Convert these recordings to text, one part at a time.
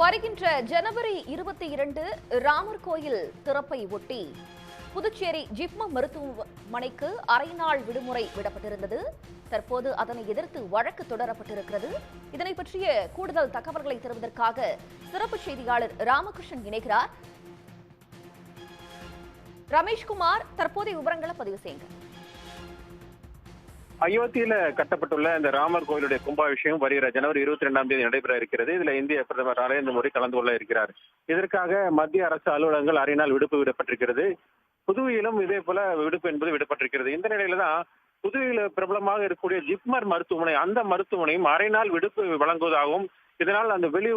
வருகின்ற ஜனவரி இருபத்தி இரண்டு ராமர் கோயில் திறப்பை ஒட்டி புதுச்சேரி ஜிப்ம மருத்துவமனைக்கு அரை நாள் விடுமுறை விடப்பட்டிருந்தது. தற்போது அதனை எதிர்த்து வழக்கு தொடரப்பட்டிருக்கிறது. இதனை பற்றிய கூடுதல் தகவல்களை தருவதற்காக சிறப்பு செய்தியாளர் ராமகிருஷ்ணன் இணைகிறார். ரமேஷ்குமார் தற்போதைய விவரங்களை பதிவு செய்யுங்கள். அயோத்தியில கட்டப்பட்டுள்ள இந்த ராமர் கோயிலுடைய கும்பாபிஷேகம் வருகிற ஜனவரி இருபத்தி ரெண்டாம் தேதி நடைபெற இருக்கிறது. இதுல இந்திய பிரதமர் நரேந்திர மோடி கலந்து கொள்ள இருக்கிறார். இதற்காக மத்திய அரசு அலுவலகங்கள் அரை நாள் விடுப்பு விடப்பட்டிருக்கிறது. புதுவையிலும் இதே போல விடுப்பு என்பது விடப்பட்டிருக்கிறது. இந்த நிலையில தான் புதுவையில் பிரபலமாக இருக்கக்கூடிய ஜிப்மர் மருத்துவமனை அந்த மருத்துவமனையும் அரை நாள் விடுப்பு வழங்குவதாகவும் இதனால் அந்த வெளி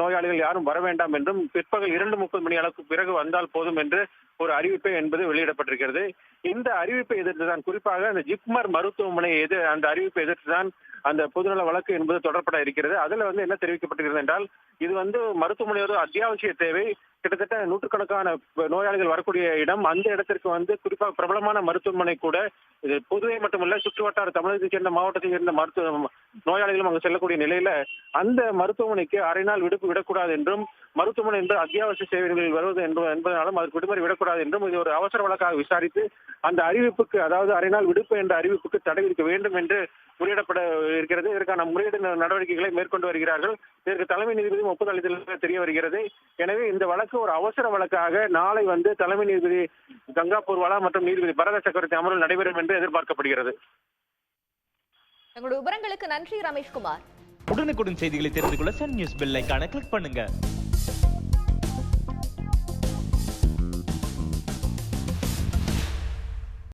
நோயாளிகள் யாரும் வர வேண்டாம் என்றும் பிற்பகல் இரண்டு முப்பது மணி அளவுக்கு பிறகு வந்தால் போதும் என்று ஒரு அறிவிப்பை என்பது வெளியிடப்பட்டிருக்கிறது. இந்த அறிவிப்பை எதிர்த்துதான் குறிப்பாக அந்த ஜிப்மர் மருத்துவமனை எது அந்த அறிவிப்பை எதிர்த்துதான் அந்த பொதுநல வழக்கு என்பது தொடரப்பட இருக்கிறது. அதுல வந்து என்ன தெரிவிக்கப்பட்டிருக்கிறது என்றால் இது வந்து மருத்துவமனை ஒரு அத்தியாவசிய தேவை. கிட்டத்தட்ட நூற்றுக்கணக்கான நோயாளிகள் வரக்கூடிய இடம். அந்த இடத்திற்கு வந்து குறிப்பாக பிரபலமான மருத்துவமனை கூட இது புதுவை மட்டுமல்ல சுற்றுவட்டார தமிழகத்தைச் சேர்ந்த மாவட்டத்தைச் சேர்ந்த மருத்துவ நோயாளிகளும் அங்கு செல்லக்கூடிய நிலையில அந்த மருத்துவமனைக்கு அரை நாள் விடுப்பு விடக்கூடாது என்றும் மருத்துவமனை என்று அத்தியாவசிய சேவைகளில் வருவது என்பது என்பதனாலும் அதற்கு விடுமுறை விடக்கூடாது என்றும் இது ஒரு அவசர வழக்காக விசாரித்து அந்த அறிவிப்புக்கு அதாவது அரை நாள் விடுப்பு என்ற அறிவிப்புக்கு தடை விதிக்க வேண்டும் என்று முறையிடப்பட இருக்கிறது. இதற்கான முறையீடு நடவடிக்கைகளை மேற்கொண்டு வருகிறார்கள். இதற்கு தலைமை நீதிபதி ஒப்புதல் தெரிய வருகிறது. எனவே இந்த வழக்கு ஒரு அவசர வழக்காக நாளை வந்து தலைமை நீதிபதி கங்கா பூர்வாலா மற்றும் நீதிபதி பரத சக்கரவர்த்தி அமர்வில் நடைபெறும் என்று எதிர்பார்க்கப்படுகிறது. எங்களுடைய விவரங்களுக்கு நன்றி ரமேஷ்குமார். உடனுக்குடன் செய்திகளை தெரிந்து கொள்ள சன் நியூஸ் பெல் ஐக்கான கிளிக் பண்ணுங்க.